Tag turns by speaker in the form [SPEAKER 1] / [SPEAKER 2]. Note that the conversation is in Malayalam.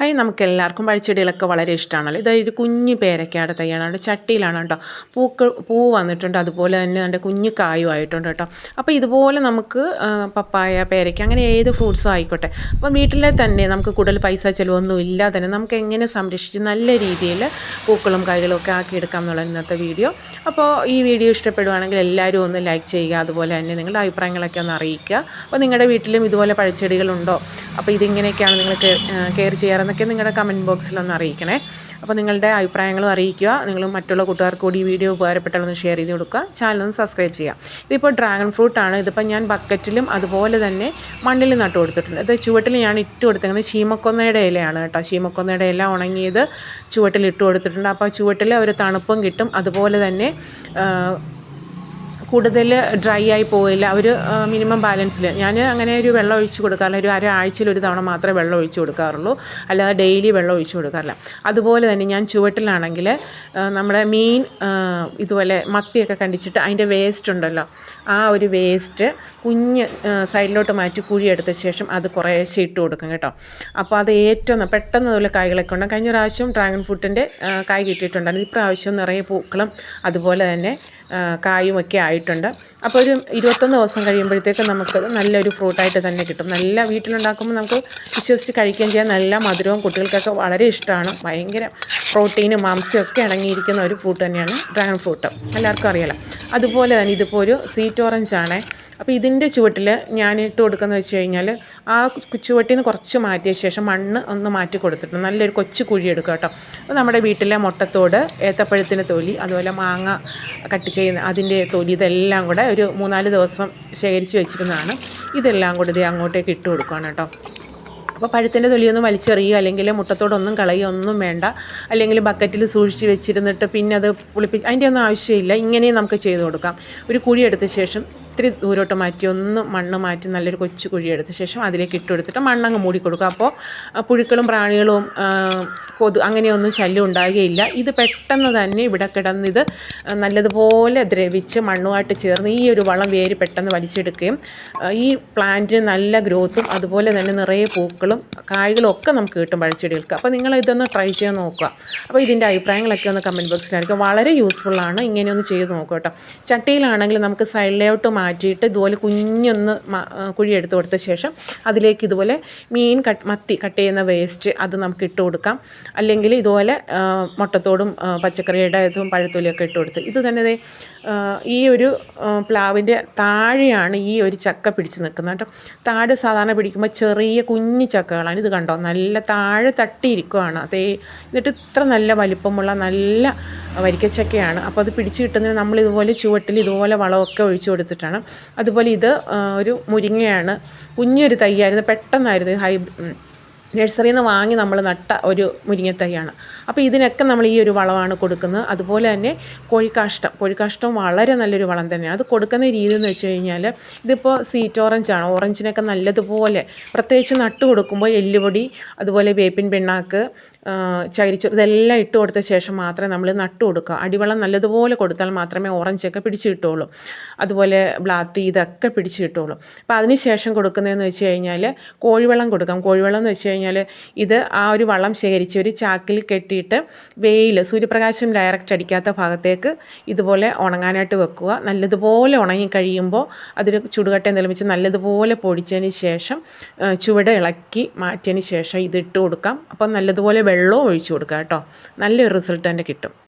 [SPEAKER 1] ഹായ് നമുക്ക് എല്ലാവർക്കും പഴച്ചെടികളൊക്കെ വളരെ ഇഷ്ടമാണല്ലോ. ഇതായത് കുഞ്ഞ് പേരക്കയുടെ തയ്യാണ് ചട്ടിയിലാണ് കേട്ടോ. പൂക്കൾ പൂ വന്നിട്ടുണ്ട്. അതുപോലെ തന്നെ എന്റെ കുഞ്ഞ് കായും ആയിട്ടുണ്ട് കേട്ടോ. അപ്പോൾ ഇതുപോലെ നമുക്ക് പപ്പായ പേരയ്ക്ക അങ്ങനെ ഏത് ഫ്രൂട്ട്സും ആയിക്കോട്ടെ. അപ്പോൾ വീട്ടിലെ തന്നെ നമുക്ക് കൂടുതൽ പൈസ ചിലവൊന്നും ഇല്ലാതെ തന്നെ നമുക്ക് എങ്ങനെ സംരക്ഷിച്ച് നല്ല രീതിയിൽ പൂക്കളും കായ്കളും ഒക്കെ ആക്കിയെടുക്കാം എന്നുള്ള ഇന്നത്തെ വീഡിയോ. അപ്പോൾ ഈ വീഡിയോ ഇഷ്ടപ്പെടുവാണെങ്കിൽ എല്ലാവരും ഒന്ന് ലൈക്ക് ചെയ്യുക. അതുപോലെ തന്നെ നിങ്ങളുടെ അഭിപ്രായങ്ങളൊക്കെ ഒന്ന് അറിയിക്കുക. അപ്പോൾ നിങ്ങളുടെ വീട്ടിലും ഇതുപോലെ പഴച്ചെടികളുണ്ടോ? അപ്പോൾ ഇതിങ്ങനെയൊക്കെയാണ് നിങ്ങൾ കെയർ ചെയ്യാറ്. എന്നൊക്കെ നിങ്ങളുടെ കമന്റ് ബോക്സിലൊന്ന് അറിയിക്കണേ. അപ്പോൾ നിങ്ങളുടെ അഭിപ്രായങ്ങളും അറിയിക്കുക. നിങ്ങൾ മറ്റുള്ള കൂട്ടുകാർക്ക് കൂടി വീഡിയോ ഉപകാരപ്പെട്ടാലൊന്ന് ഷെയർ ചെയ്ത് കൊടുക്കുക. ചാനലൊന്ന് സബ്സ്ക്രൈബ് ചെയ്യുക. ഇതിപ്പോൾ ഡ്രാഗൺ ഫ്രൂട്ട് ഫ്രൂട്ടാണ് ഇതിപ്പോൾ ഞാൻ ബക്കറ്റിലും അതുപോലെ തന്നെ മണ്ണിൽ നട്ടു കൊടുത്തിട്ടുണ്ട്. ഇത് ചുവട്ടിൽ ഞാൻ ഇട്ട് കൊടുത്തേക്കുന്നത് ചീമക്കൊന്നയുടെ ഇലയാണ് കേട്ടോ. ചീമക്കൊന്നയുടെ ഇല ഉണങ്ങിയത് ചുവട്ടിൽ ഇട്ട് കൊടുത്തിട്ടുണ്ട്. അപ്പോൾ ചുവട്ടിൽ ഒരു തണുപ്പും കിട്ടും. അതുപോലെ തന്നെ കൂടുതൽ ഡ്രൈ ആയി പോയില്ല. ഒരു മിനിമം ബാലൻസിൽ ഞാൻ അങ്ങനെ ഒരു വെള്ളം ഒഴിച്ച് കൊടുക്കാറില്ല. ഒരു ആഴ്ചയിൽ ഒരു തവണ മാത്രമേ വെള്ളം ഒഴിച്ച് കൊടുക്കാറുള്ളൂ. അല്ലാതെ ഡെയിലി വെള്ളം ഒഴിച്ച് കൊടുക്കാറില്ല. അതുപോലെ തന്നെ ഞാൻ ചുവട്ടിലാണെങ്കിൽ നമ്മുടെ മീൻ ഇതുപോലെ മത്തിയൊക്കെ കണ്ടിച്ചിട്ട് അതിന്റെ വേസ്റ്റ് ഉണ്ടല്ലോ. ആ ഒരു വേസ്റ്റ് കുഞ്ഞ് സൈഡിലോട്ട് മാറ്റി കുഴിയെടുത്ത ശേഷം അത് കുറേശ്ശെ ഇട്ട് കൊടുക്കും കേട്ടോ. അപ്പോൾ അത് ഏറ്റവും പെട്ടെന്ന് അതുപോലെ കായ്കളൊക്കെ ഉണ്ട് കഴിഞ്ഞ പ്രാവശ്യം ഡ്രാഗൺ ഫ്രൂട്ടിന്റെ കായ് കിട്ടിയിട്ടുണ്ടായിരുന്നു. ഇപ്രാവശ്യം നിറയെ പൂക്കളും അതുപോലെ തന്നെ കായുമൊക്കെ ആയിട്ടുണ്ട്. അപ്പോൾ ഒരു ഇരുപത്തൊന്ന് ദിവസം കഴിയുമ്പോഴത്തേക്ക് നമുക്ക് നല്ലൊരു ഫ്രൂട്ടായിട്ട് തന്നെ കിട്ടും. നല്ല വീട്ടിലുണ്ടാക്കുമ്പോൾ നമുക്ക് വിശ്വസിച്ച് കഴിക്കുകയും ചെയ്യാൻ നല്ല മധുരവും കുട്ടികൾക്കൊക്കെ വളരെ ഇഷ്ടമാണ്. ഭയങ്കര പ്രോട്ടീനും മാംസ്യം ഒക്കെ അടങ്ങിയിരിക്കുന്ന ഒരു ഫ്രൂട്ട് തന്നെയാണ് ഡ്രാഗൺ ഫ്രൂട്ട്. എല്ലാവർക്കും അറിയാലോ. അതുപോലെ തന്നെ ഇതിപ്പോൾ ഒരു സ്വീറ്റ് ഓറഞ്ച് ആണ്. അപ്പോൾ ഇതിന്റെ ചുവട്ടിൽ ഞാൻ ഇട്ട് കൊടുക്കുന്നത് വെച്ച് കഴിഞ്ഞാൽ ആ ചുവട്ടിൽ നിന്ന് കുറച്ച് മാറ്റിയ ശേഷം മണ്ണ് ഒന്ന് മാറ്റി കൊടുത്തിട്ട് നല്ലൊരു കൊച്ചു കുഴി എടുക്കുക കേട്ടോ. അപ്പോൾ നമ്മുടെ വീട്ടിലെ മുട്ടത്തോട് ഏത്തപ്പഴത്തിന്റെ തൊലി അതുപോലെ മാങ്ങ കട്ട് ചെയ്യുന്ന അതിന്റെ തൊലി ഇതെല്ലാം കൂടെ ഒരു മൂന്നാൽ ദിവസം ശേഖരിച്ച് വെച്ചിരുന്നതാണ്. ഇതെല്ലാം കൂടെ ഇത് അങ്ങോട്ടേക്ക് ഇട്ട് കൊടുക്കുകയാണ് കേട്ടോ. അപ്പോൾ പഴത്തിന്റെ തൊലിയൊന്നും വലിച്ചെറിയുക അല്ലെങ്കിൽ മുട്ടത്തോടൊന്നും കളയുകയൊന്നും വേണ്ട. അല്ലെങ്കിൽ ബക്കറ്റിൽ സൂക്ഷിച്ച് വെച്ചിരുന്നിട്ട് പിന്നെ അത് പുളിപ്പിച്ച് അതിന്റെ ഒന്നും ആവശ്യമില്ല. ഇങ്ങനെ നമുക്ക് ചെയ്ത് കൊടുക്കാം. ഒരു കുഴി എടുത്ത ശേഷം ഇത്തിരി ദൂരോട്ട് മാറ്റി ഒന്ന് മണ്ണ് മാറ്റി നല്ലൊരു കൊച്ചു കുഴി എടുത്ത ശേഷം അതിലേക്ക് ഇട്ട് കൊടുത്തിട്ട് മണ്ണങ്ങ് മൂടി കൊടുക്കുക. അപ്പോൾ പുഴുക്കളും പ്രാണികളും കൊതു അങ്ങനെയൊന്നും ശല്യം ഉണ്ടാകുകയില്ല. ഇത് പെട്ടെന്ന് തന്നെ ഇവിടെ കിടന്ന് ഇത് നല്ലതുപോലെ ദ്രവിച്ച് മണ്ണുമായിട്ട് ചേർന്ന് ഈ ഒരു വളം വേര് പെട്ടെന്ന് വലിച്ചെടുക്കുകയും ഈ പ്ലാന്റിന് നല്ല ഗ്രോത്തും അതുപോലെ തന്നെ നിറയെ പൂക്കളും കായ്കളും ഒക്കെ നമുക്ക് കിട്ടും പഴച്ചെടികൾക്ക്. അപ്പോൾ നിങ്ങൾ ഇതൊന്ന് ട്രൈ ചെയ്ത് നോക്കുക. അപ്പോൾ ഇതിന്റെ അഭിപ്രായങ്ങളൊക്കെ ഒന്ന് കമന്റ് ബോക്സിലായിരിക്കും വളരെ യൂസ്ഫുള്ളാണ് ഇങ്ങനെയൊന്ന് ചെയ്ത് നോക്കുക കേട്ടോ. ചട്ടിയിലാണെങ്കിൽ നമുക്ക് സൈഡ് ലേഔട്ട് മാറ്റിയിട്ട് ഇതുപോലെ കുഞ്ഞൊന്ന് കുഴി എടുത്ത് കൊടുത്ത ശേഷം അതിലേക്ക് ഇതുപോലെ മീൻ കട്ട് മത്തി കട്ട് ചെയ്യുന്ന വേസ്റ്റ് അത് നമുക്ക് ഇട്ട് കൊടുക്കാം. അല്ലെങ്കിൽ ഇതുപോലെ മുട്ടത്തോടും പച്ചക്കറിയുടെ ഇതും പഴത്തൊലിയൊക്കെ ഇട്ട് കൊടുത്ത്. ഇത് തന്നെ ഈ ഒരു പ്ലാവിന്റെ താഴെയാണ് ഈ ഒരു ചക്ക പിടിച്ച് നിൽക്കുന്നത് കേട്ടോ. താഴെ സാധാരണ പിടിക്കുമ്പോൾ ചെറിയ കുഞ്ഞു ചക്കകളാണ്. ഇത് കണ്ടോ? നല്ല താഴെ തട്ടിയിരിക്കുവാണ്. അതേ എന്നിട്ട് ഇത്ര നല്ല വലിപ്പമുള്ള നല്ല വരിക്കച്ചക്കയാണ്. അപ്പോൾ അത് പിടിച്ച് കിട്ടുന്നതിന് നമ്മൾ ഇതുപോലെ ചുവട്ടിൽ ഇതുപോലെ വളമൊക്കെ ഒഴിച്ചു കൊടുത്തിട്ടാണ്. അതുപോലെ ഇത് ഒരു മുരിങ്ങയാണ്. കുഞ്ഞൊരു തൈയായിരുന്നു. പെട്ടെന്നായിരുന്നു ഹൈ നഴ്സറിയിൽ നിന്ന് വാങ്ങി നമ്മൾ നട്ട ഒരു മുരിങ്ങത്തൈയാണ്. അപ്പോൾ ഇതിനൊക്കെ നമ്മൾ ഈ ഒരു വളമാണ് കൊടുക്കുന്നത്. അതുപോലെ തന്നെ കോഴിക്കാഷ്ടം. കോഴിക്കാഷ്ടം വളരെ നല്ലൊരു വളം തന്നെയാണ്. അത് കൊടുക്കുന്ന രീതി എന്ന് വെച്ച് കഴിഞ്ഞാൽ ഇതിപ്പോൾ സീറ്റ് ഓറഞ്ചാണ് ഓറഞ്ചിനൊക്കെ നല്ലതുപോലെ പ്രത്യേകിച്ച് നട്ട് കൊടുക്കുമ്പോൾ എല്ലുപൊടി അതുപോലെ വേപ്പിൻ പിണ്ണാക്ക് ചകിരിച്ചു ഇതെല്ലാം ഇട്ട് കൊടുത്ത ശേഷം മാത്രമേ നമ്മൾ നട്ട് കൊടുക്കുക. അടിവളം നല്ലതുപോലെ കൊടുത്താൽ മാത്രമേ ഓറഞ്ചൊക്കെ പിടിച്ച് കിട്ടുള്ളൂ അതുപോലെ ബ്ലാത്തി ഇതൊക്കെ പിടിച്ച് കിട്ടുള്ളൂ അപ്പോൾ അതിന് ശേഷം കൊടുക്കുന്നതെന്ന് വെച്ച് കഴിഞ്ഞാൽ കോഴിവെള്ളം കൊടുക്കാം. കോഴിവെള്ളം എന്ന് വെച്ച് കഴിഞ്ഞാൽ ഇത് ആ ഒരു വള്ളം ശേഖരിച്ച് ഒരു ചാക്കിൽ കെട്ടിയിട്ട് വെയിൽ സൂര്യപ്രകാശം ഡയറക്റ്റ് അടിക്കാത്ത ഭാഗത്തേക്ക് ഇതുപോലെ ഉണങ്ങാനായിട്ട് വെക്കുക. നല്ലതുപോലെ ഉണങ്ങി കഴിയുമ്പോൾ അതിൽ ചുടുകട്ട നിർമ്മിച്ച് നല്ലതുപോലെ പൊടിച്ചതിന് ശേഷം ചുവട് ഇളക്കി മാറ്റിയതിന് ശേഷം ഇത് ഇട്ട് കൊടുക്കാം. അപ്പം നല്ലതുപോലെ വെള്ളവും ഒഴിച്ചു കൊടുക്കുക കേട്ടോ. നല്ലൊരു റിസൾട്ട് തന്നെ കിട്ടും.